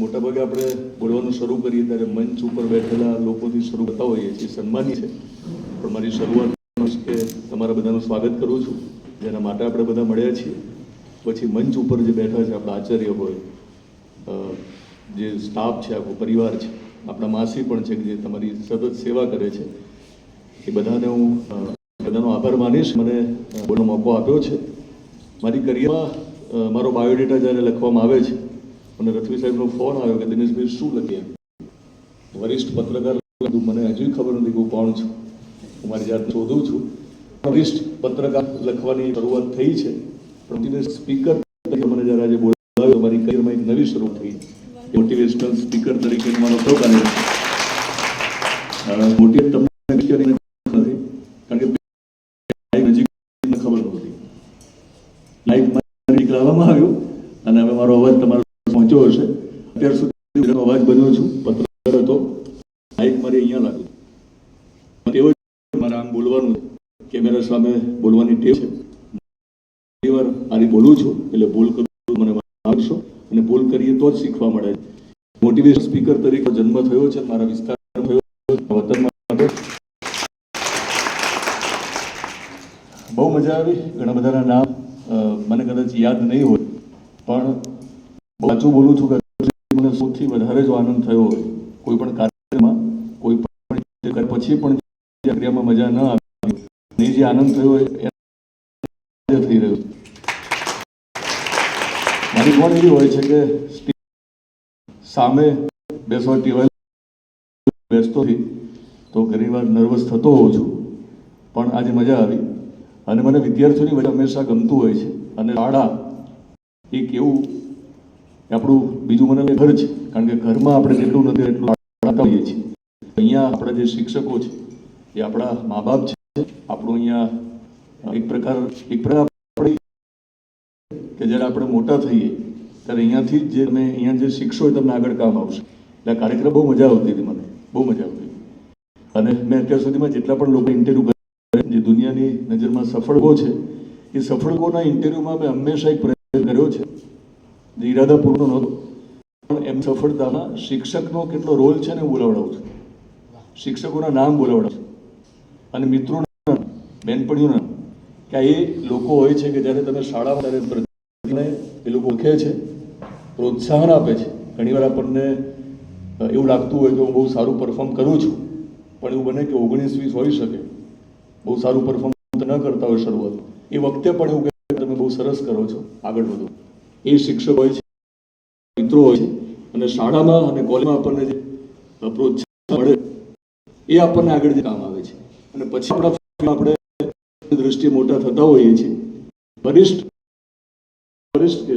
મોટાભાગે આપણે બોલવાનું શરૂ કરીએ ત્યારે મંચ ઉપર બેઠેલા લોકોથી શરૂ કરતા હોઈએ છીએ સન્માની છે. પણ મારી શરૂઆત કે તમારા બધાનું સ્વાગત કરું છું. જેના માટે આપણે બધા મળ્યા છીએ. પછી મંચ ઉપર જે બેઠા છે આપણા આચાર્ય હોય જે સ્ટાફ છે, આખો પરિવાર છે, આપણા માસી પણ છે કે જે તમારી સતત સેવા કરે છે, એ બધાને હું બધાનો આભાર માનીશ. મને બોલવાનો મોકો આપ્યો છે. મારી કરિયરમાં મારો બાયોડેટા જ્યારે લખવામાં આવે છે મને રથવી સાહેબનો ફોન આવ્યો કે દિનેશભાઈ, શું લખીએ? વરિષ્ઠ પત્રકાર. મને હજુ ખબર નથી હું કોણ છું. હું મારી જાત શોધું છું. વરિષ્ઠ પત્રકાર લખવાની શરૂઆત થઈ છે, પણ દિનેશ સ્પીકર તરીકે મને જ્યારે આજે બોલાવ્યો, મારી કરિયરમાં એક નવી શરૂ થઈ. મોટિવેશનલ સ્પીકર તરીકે મારો કયો કાર્ય મોટી તમને નથી કારણ કે નજીક ખબર નહોતી. લાઈફ નજીક લાવવામાં આવ્યું, અને હવે મારો અવાજ તમારો પહોંચ્યો હશે. અત્યાર સુધી અવાજ બન્યો છું. પત્રકાર હતો માઇક મારે અહીંયા લાગ્યું તેઓ મારા આમ બોલવાનું કેમેરા સામે બોલવાની ટેવ છે. ઘણી આ રીતે બોલું છું એટલે ભૂલ કરું મને આવશો અને ભૂલ કરીએ તો જ શીખવા મળે છે. મોટિવેશન સ્પીકર તરીકે જન્મ થયો છે મારા વિસ્તારમાં થયો છે, વતનમાં હતો. બહુ મજા આવી ઘણા બધાના નામ મને કદાચ યાદ નહીં હોય પણ સાચું બોલું છું કે મને સૌથી વધારે જો આનંદ થયો હોય, કોઈ પણ કાર્યમાં કોઈ પણ પછી પણ પ્રક્રિયામાં મજા ન આવી એ જે આનંદ થયો હોય, એ થઈ રહ્યો મારી પણ એવી હોય છે કે સામે બેસવા ટેવાય બેસતો તો ઘણી વાર નર્વસ થતો હોઉં છું, પણ આજે મજા આવી. અને મને વિદ્યાર્થીઓની વચ્ચે હંમેશા ગમતું હોય છે. અને શાળા એક એવું કે આપણું બીજું મને ઘર છે. કારણ કે ઘરમાં આપણે જેટલું નથી એટલું હોઈએ છીએ. અહીંયા આપણા જે શિક્ષકો છે, એ આપણા મા બાપ છે. આપણું અહીંયા એક પ્રકાર એક પ્રકાર કે જ્યારે આપણે મોટા થઈએ, ત્યારે અહીંયાથી જ તમે અહીંયા જે શીખશો એ તમને આગળ કામ આવશે. એટલે આ કાર્યક્રમ બહુ મજા આવતી હતી મને. બહુ મજા આવતી અને મેં અત્યાર સુધીમાં જેટલા પણ લોકો ઇન્ટરવ્યૂ કર્યા જે દુનિયાની નજરમાં સફળકો છે, એ સફળકોના ઇન્ટરવ્યૂમાં મેં હંમેશા એક પ્રયત્ન કર્યો છે. જે ઈરાદાપૂર્વક નહોતો. પણ એમ સફળતામાં શિક્ષકનો કેટલો રોલ છે ને બોલાવડાવું છું. શિક્ષકોના નામ બોલાવડાવું છું. અને મિત્રોના નામ, બેનપણીઓના નામ. કે એ લોકો હોય છે કે જ્યારે તમે શાળામાં ત્યારે એ લોકો ઓળખે છે પ્રોત્સાહન આપે છે. ઘણીવાર આપણને એવું લાગતું હોય કે હું બહુ સારું પરફોર્મ કરું છું પણ એવું બને કે ઓગણીસ વીસ હોઈ શકે. બહુ સારું પરફોર્મ ન કરતા હોય શરૂઆત. એ વખતે પણ એવું કહે તમે બહુ સરસ કરો છો આગળ વધો. એ શિક્ષક હોય છે, મિત્રો હોય છે, અને શાળામાં અને કોલેજમાં આપણને જે પ્રોત્સાહન મળે, એ આપણને આગળ જે કામ આવે છે. અને પછી આપણા આપણે દ્રષ્ટિએ મોટા થતા હોઈએ છીએ, વરિષ્ઠ વરિષ્ઠ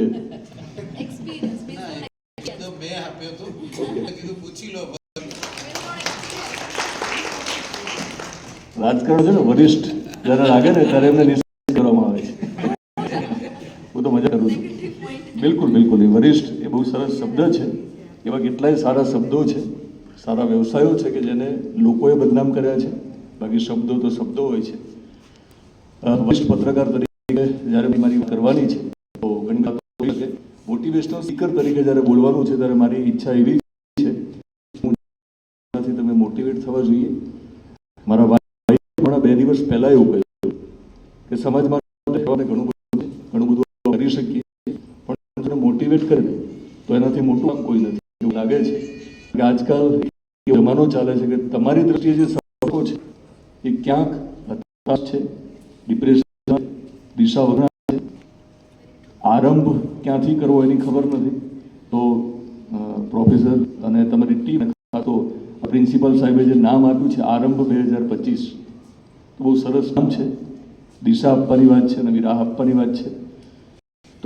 રાજકારણ છે ને, વરિષ્ઠ, જ્યારે લાગે ને, ત્યારે એમને નિશ્ચિત કરવામાં આવે છે. હું તો મજા કરું છું. બિલકુલ બિલકુલ. એ વરિષ્ઠ એ બહુ સરસ શબ્દ છે. એવા કેટલાય સારા શબ્દો છે. સારા વ્યવસાયો છે કે જેને લોકોએ બદનામ કર્યા છે. બાકી શબ્દો તો શબ્દો હોય છે. વરિષ્ઠ પત્રકાર તરીકે જ્યારે મારી કરવાની છે, તો ઘણી મોટિવેશનલ સ્પીકર તરીકે જ્યારે બોલવાનું છે, ત્યારે મારી ઈચ્છા એવી છે. એનાથી તમે મોટિવેટ થવા જોઈએ. મારા ભાઈ હમણાં બે દિવસ પહેલાં એવું કહ્યું કે સમાજ માટે કહેવાને ઘણું બધું છે ઘણું બધું આપણે કરી શકીએ પણ તેને કરે તો એનાથી મોટું કામ કોઈ નથી. એવું લાગે છે. કે આજકાલ જમાનો ચાલે છે કે તમારી દ્રષ્ટિએ જે સંપર્કો છે, એ ક્યાંક હતાશ છે ડિપ્રેશન દિશા વગર છે. આરંભ ક્યાંથી કરવો એની ખબર નથી. તો પ્રોફેસર અને તમારી ટીમ તો પ્રિન્સિપાલ સાહેબે જે નામ આપ્યું છે, આરંભ બે હજાર પચીસ. બહુ સરસ નામ છે. દિશા આપવાની વાત છે નવી રાહ આપવાની વાત છે.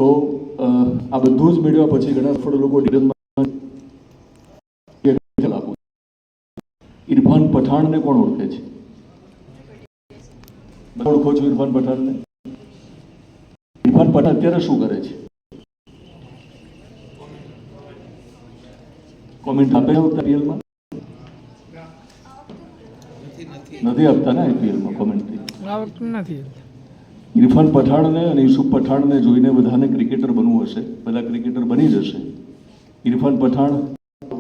તો આ બધું જ મેળવ્યા પછી ઘણા સફળ લોકો આપું. ઇરફાન પઠાણને કોણ ઓળખે છે? ઓળખો છો ઇરફાન પઠાણને? ઇરફાન પઠાણ અત્યારે શું કરે છે? કોમેન્ટ આપે છે આઈપીએલમાં નથી આપતા ને આઈપીએલમાં કોમેન્ટ નથી. ઇરફાન પઠાણને અને યુસુફ પઠાણને જોઈને બધાને ક્રિકેટર બનવું હશે. બધા ક્રિકેટર બની જશે ઇરફાન પઠાણ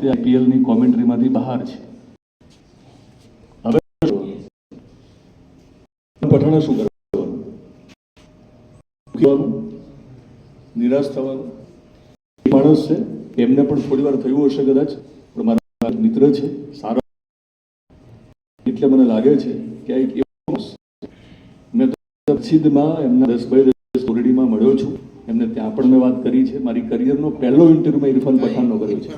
તે આઈપીએલની કોમેન્ટ્રીમાંથી બહાર છે. હવે પઠાણે શું કરવાનું? નિરાશ થવાનું? માણસ છે. એમને પણ થોડી વાર થયું હશે કદાચ, પણ મારા મિત્ર છે. સારા એટલે મને લાગે છે કે એક તો સિદ્ધમાં એમના દસ બાય દસ કોરડીમાં મળ્યો છું. એમને ત્યાં પણ મેં વાત કરી છે. મારી કરિયરનો પહેલો ઇન્ટરવ્યુ મેં ઇરફાન પઠાણનો કર્યો છે.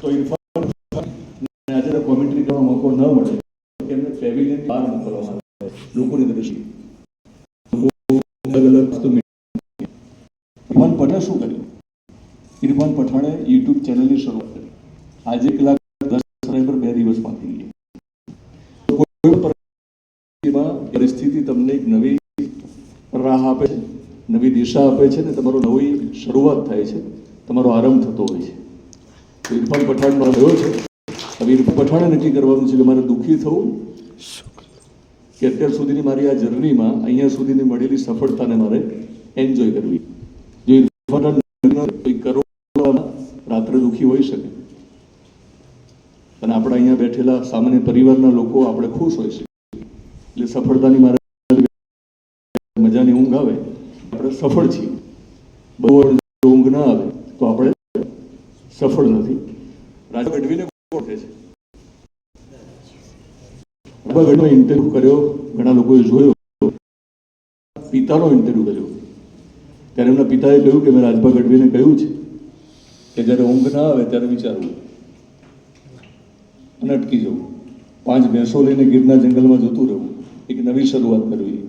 તો ઇરફાન આજે કોમેન્ટ્રી કરવાનો મોકો ન મળે. એમને પેવિલિયન બહાર મોકલવામાં આવે લોકોની દ્રષ્ટિ અલગ અલગ તો ઇરફાન પઠાણ શું કર્યું? ઇરફાન પઠાણે યુટ્યુબ ચેનલની શરૂઆત કરી. આજે એક લાખ દસ સબસ્ક્રાઈબર બે દિવસમાં થઈ ગઈ કોઈ પણ પરિસ્થિતિમાં પરિસ્થિતિ તમને એક નવી રાહ આપે છે, નવી દિશા આપે છે ને તમારો નવી શરૂઆત થાય છે, તમારો આરંભ થતો હોય છે. ઇરફાન પઠાણ રહ્યો છે. હવે પઠાણે નક્કી કરવાનું છે કે મારે દુઃખી થવું કે અત્યાર સુધીની મારી આ જર્નીમાં અહીંયા સુધીની મળેલી સફળતાને મારે એન્જોય કરવી. જો રાત્રે દુઃખી હોઈ શકે. અને આપણે અહીંયા બેઠેલા સામાન્ય પરિવારના લોકો આપણે ખુશ હોય છે એટલે સફળતાની મારે મજાની ઊંઘ આવે, આપણે સફળ છીએ. બહુ ઊંઘ ના આવે, તો આપણે સફળ નથી. રાજા ગઢવીને કોણ છે? રાજભા ઇન્ટરવ્યુ કર્યો, ઘણા લોકોએ જોયો. પિતાનો ઇન્ટરવ્યુ કર્યો. ત્યારે એમના પિતાએ કહ્યું કે મેં રાજભા ગઢવીને કહ્યું છે કે જ્યારે ઊંઘ ના આવે ત્યારે વિચારવું અને અટકી જવું. પાંચ ભેંસો લઈને ગીરના જંગલમાં જતું રહેવું. એક નવી શરૂઆત કરવી.